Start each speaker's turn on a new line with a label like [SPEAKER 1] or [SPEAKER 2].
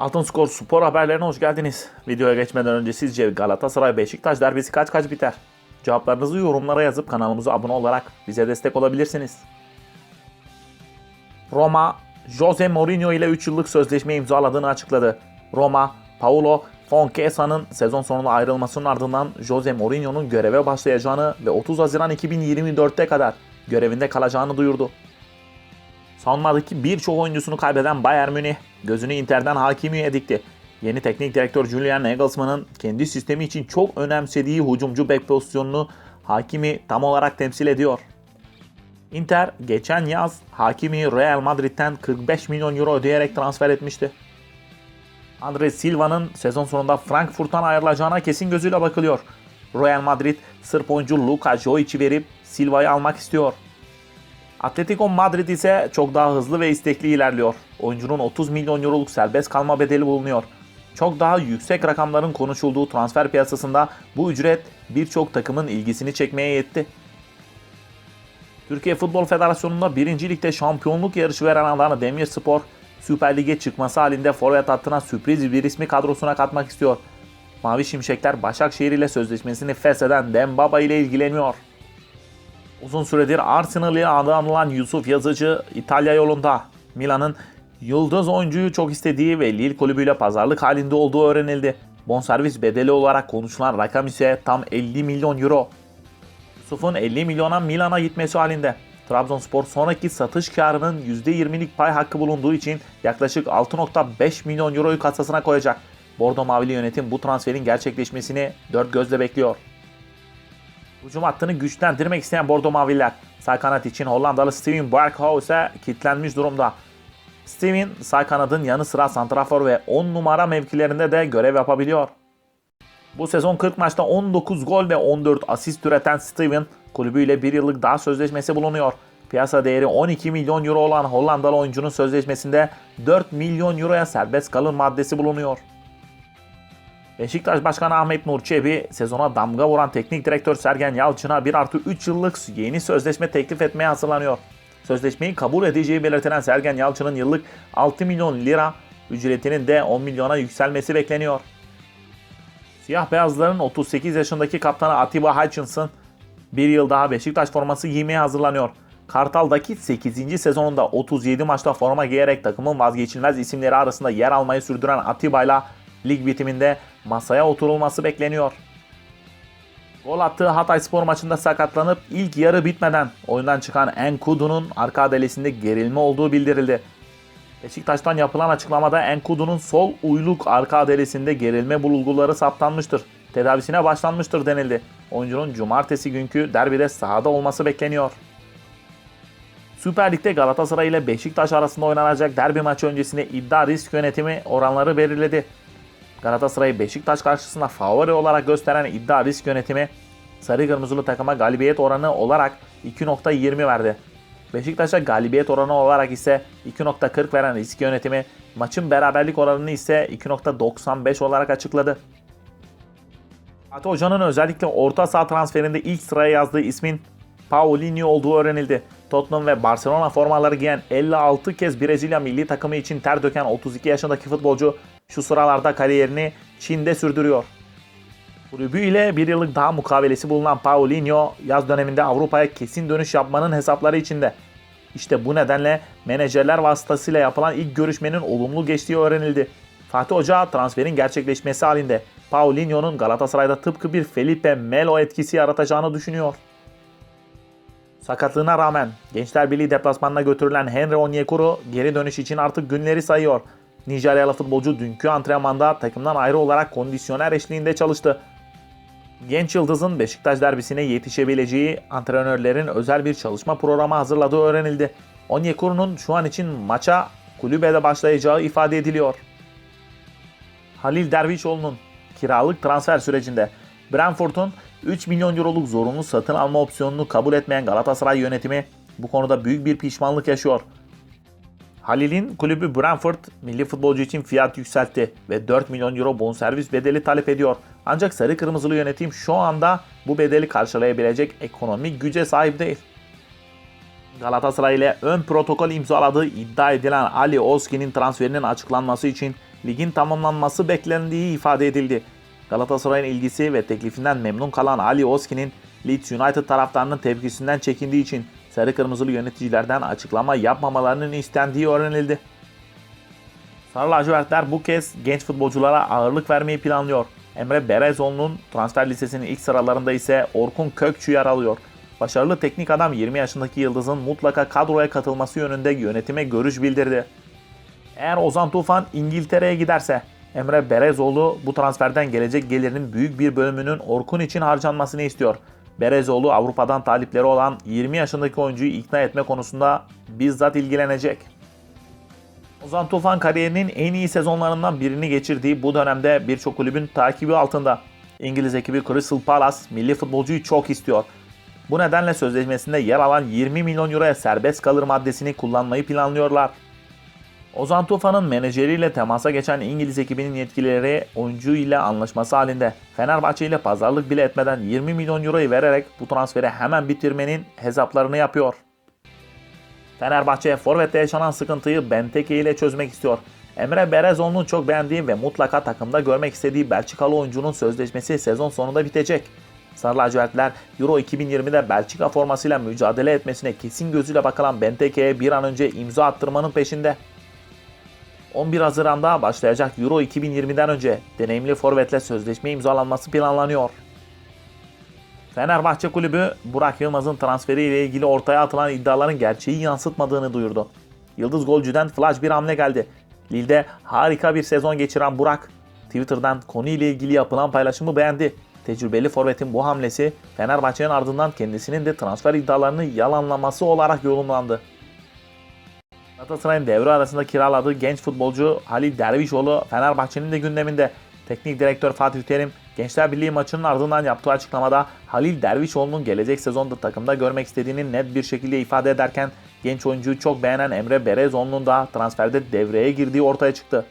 [SPEAKER 1] Altın Skor spor haberlerine hoş geldiniz. Videoya geçmeden önce sizce Galatasaray Beşiktaş derbisi kaç kaç biter? Cevaplarınızı yorumlara yazıp kanalımıza abone olarak bize destek olabilirsiniz. Roma, Jose Mourinho ile 3 yıllık sözleşme imzaladığını açıkladı. Roma, Paulo Foncasa'nın sezon sonunda ayrılmasının ardından Jose Mourinho'nun göreve başlayacağını ve 30 Haziran 2024'te kadar görevinde kalacağını duyurdu. Savunmadaki birçok oyuncusunu kaybeden Bayern Münih gözünü Inter'den Hakimi'ye dikti. Yeni teknik direktör Julian Nagelsmann'ın kendi sistemi için çok önemsediği hücumcu bek pozisyonunu Hakimi tam olarak temsil ediyor. Inter geçen yaz Hakimi Real Madrid'den 45 milyon euro ödeyerek transfer etmişti. Andre Silva'nın sezon sonunda Frankfurt'tan ayrılacağına kesin gözüyle bakılıyor. Real Madrid Sırp oyuncu Luka Joic'i verip Silva'yı almak istiyor. Atletico Madrid ise çok daha hızlı ve istekli ilerliyor. Oyuncunun 30 milyon euroluk serbest kalma bedeli bulunuyor. Çok daha yüksek rakamların konuşulduğu transfer piyasasında bu ücret birçok takımın ilgisini çekmeye yetti. Türkiye Futbol Federasyonu'nda 1. Lig'de şampiyonluk yarışı veren Adana Demirspor, Süper Lig'e çıkması halinde forvet hattına sürpriz bir ismi kadrosuna katmak istiyor. Mavi Şimşekler Başakşehir ile sözleşmesini fesheden Dembaba ile ilgileniyor. Uzun süredir Arsenal ile adı anılan Yusuf Yazıcı İtalya yolunda. Milan'ın yıldız oyuncuyu çok istediği ve Lille kulübüyle pazarlık halinde olduğu öğrenildi. Bonservis bedeli olarak konuşulan rakam ise tam 50 milyon euro. Yusuf'un 50 milyona Milan'a gitmesi halinde. Trabzonspor sonraki satış karının %20'lik pay hakkı bulunduğu için yaklaşık 6.5 milyon euroyu kasasına koyacak. Bordo Mavili yönetim bu transferin gerçekleşmesini dört gözle bekliyor. Hücum hattını güçlendirmek isteyen Bordo Maviller, sağ kanat için Hollandalı Steven Berghuis'e kilitlenmiş durumda. Steven sağ kanadın yanı sıra santrafor ve 10 numara mevkilerinde de görev yapabiliyor. Bu sezon 40 maçta 19 gol ve 14 asist üreten Steven kulübüyle bir yıllık daha sözleşmesi bulunuyor. Piyasa değeri 12 milyon euro olan Hollandalı oyuncunun sözleşmesinde 4 milyon euroya serbest kalın maddesi bulunuyor. Beşiktaş Başkanı Ahmet Nur Çebi sezona damga vuran teknik direktör Sergen Yalçın'a 1 artı 3 yıllık yeni sözleşme teklif etmeye hazırlanıyor. Sözleşmeyi kabul edeceği belirtilen Sergen Yalçın'ın yıllık 6 milyon lira ücretinin de 10 milyona yükselmesi bekleniyor. Siyah beyazların 38 yaşındaki kaptanı Atiba Hutchinson bir yıl daha Beşiktaş forması giymeye hazırlanıyor. Kartal'daki 8. sezonunda 37 maçta forma giyerek takımın vazgeçilmez isimleri arasında yer almayı sürdüren Atiba ile lig bitiminde masaya oturulması bekleniyor. Gol attığı Hatay Spor maçında sakatlanıp ilk yarı bitmeden oyundan çıkan Enkudu'nun arka adelesinde gerilme olduğu bildirildi. Beşiktaş'tan yapılan açıklamada Enkudu'nun sol uyluk arka adelesinde gerilme bulguları saptanmıştır. Tedavisine başlanmıştır denildi. Oyuncunun cumartesi günkü derbide sahada olması bekleniyor. Süper Lig'de Galatasaray ile Beşiktaş arasında oynanacak derbi maçı öncesinde iddia risk yönetimi oranları belirledi. Galatasaray Beşiktaş karşısında favori olarak gösteren iddia risk yönetimi sarı kırmızılı takıma galibiyet oranı olarak 2.20 verdi. Beşiktaş'a galibiyet oranı olarak ise 2.40 veren risk yönetimi maçın beraberlik oranını ise 2.95 olarak açıkladı. Fatih Hoca'nın özellikle orta saha transferinde ilk sıraya yazdığı ismin Paulinho olduğu öğrenildi. Tottenham ve Barcelona formaları giyen 56 kez Brezilya milli takımı için ter döken 32 yaşındaki futbolcu şu sıralarda kariyerini Çin'de sürdürüyor. Kulübü ile bir yıllık daha mukavelesi bulunan Paulinho yaz döneminde Avrupa'ya kesin dönüş yapmanın hesapları içinde. İşte bu nedenle menajerler vasıtasıyla yapılan ilk görüşmenin olumlu geçtiği öğrenildi. Fatih Hoca transferin gerçekleşmesi halinde Paulinho'nun Galatasaray'da tıpkı bir Felipe Melo etkisi yaratacağını düşünüyor. Sakatlığına rağmen Gençler Birliği deplasmanına götürülen Henry Onyekuru geri dönüş için artık günleri sayıyor. Nijeryalı futbolcu dünkü antrenmanda takımdan ayrı olarak kondisyoner eşliğinde çalıştı. Genç Yıldız'ın Beşiktaş derbisine yetişebileceği antrenörlerin özel bir çalışma programı hazırladığı öğrenildi. Onyekuru'nun şu an için maça kulübede başlayacağı ifade ediliyor. Halil Dervişoğlu'nun kiralık transfer sürecinde Brentford'un 3 milyon euroluk zorunlu satın alma opsiyonunu kabul etmeyen Galatasaray yönetimi bu konuda büyük bir pişmanlık yaşıyor. Halil'in kulübü Brentford milli futbolcu için fiyat yükseltti ve 4 milyon euro bonservis bedeli talep ediyor. Ancak sarı kırmızılı yönetim şu anda bu bedeli karşılayabilecek ekonomik güce sahip değil. Galatasaray ile ön protokol imzaladığı iddia edilen Ali Oski'nin transferinin açıklanması için ligin tamamlanması beklendiği ifade edildi. Galatasaray'ın ilgisi ve teklifinden memnun kalan Ali Oski'nin Leeds United taraftarının tepkisinden çekindiği için sarı kırmızılı yöneticilerden açıklama yapmamalarının istendiği öğrenildi. Sarı lacivertler bu kez genç futbolculara ağırlık vermeyi planlıyor. Emre Berezoğlu'nun transfer listesinin ilk sıralarında ise Orkun Kökçü yer alıyor. Başarılı teknik adam 20 yaşındaki yıldızın mutlaka kadroya katılması yönünde yönetime görüş bildirdi. Eğer Ozan Tufan İngiltere'ye giderse Emre Berezoğlu bu transferden gelecek gelirinin büyük bir bölümünün Orkun için harcanmasını istiyor. Berezoğlu Avrupa'dan talipleri olan 20 yaşındaki oyuncuyu ikna etme konusunda bizzat ilgilenecek. Ozan Tufan kariyerinin en iyi sezonlarından birini geçirdiği bu dönemde birçok kulübün takibi altında. İngiliz ekibi Crystal Palace milli futbolcuyu çok istiyor. Bu nedenle sözleşmesinde yer alan 20 milyon euroya serbest kalır maddesini kullanmayı planlıyorlar. Ozan Tufan'ın menajeriyle temasa geçen İngiliz ekibinin yetkilileri oyuncu ile anlaşması halinde Fenerbahçe ile pazarlık bile etmeden 20 milyon euroyu vererek bu transferi hemen bitirmenin hesaplarını yapıyor. Fenerbahçe forvette yaşanan sıkıntıyı Benteke ile çözmek istiyor. Emre Berezoğlu'nun çok beğendiği ve mutlaka takımda görmek istediği Belçikalı oyuncunun sözleşmesi sezon sonunda bitecek. Sarı lacivertler Euro 2020'de Belçika formasıyla mücadele etmesine kesin gözüyle bakılan Benteke'ye bir an önce imza attırmanın peşinde. 11 Haziran'da başlayacak Euro 2020'den önce deneyimli forvetle sözleşme imzalanması planlanıyor. Fenerbahçe kulübü Burak Yılmaz'ın transferiyle ilgili ortaya atılan iddiaların gerçeği yansıtmadığını duyurdu. Yıldız golcüden flash bir hamle geldi. Lille'de harika bir sezon geçiren Burak, Twitter'dan konuyla ilgili yapılan paylaşımı beğendi. Tecrübeli forvetin bu hamlesi Fenerbahçe'nin ardından kendisinin de transfer iddialarını yalanlaması olarak yorumlandı. Galatasaray'ın devre arasında kiraladığı genç futbolcu Halil Dervişoğlu Fenerbahçe'nin de gündeminde. Teknik direktör Fatih Terim Gençler Birliği maçının ardından yaptığı açıklamada Halil Dervişoğlu'nun gelecek sezonda takımda görmek istediğini net bir şekilde ifade ederken genç oyuncuyu çok beğenen Emre Berezoğlu'nun da transferde devreye girdiği ortaya çıktı.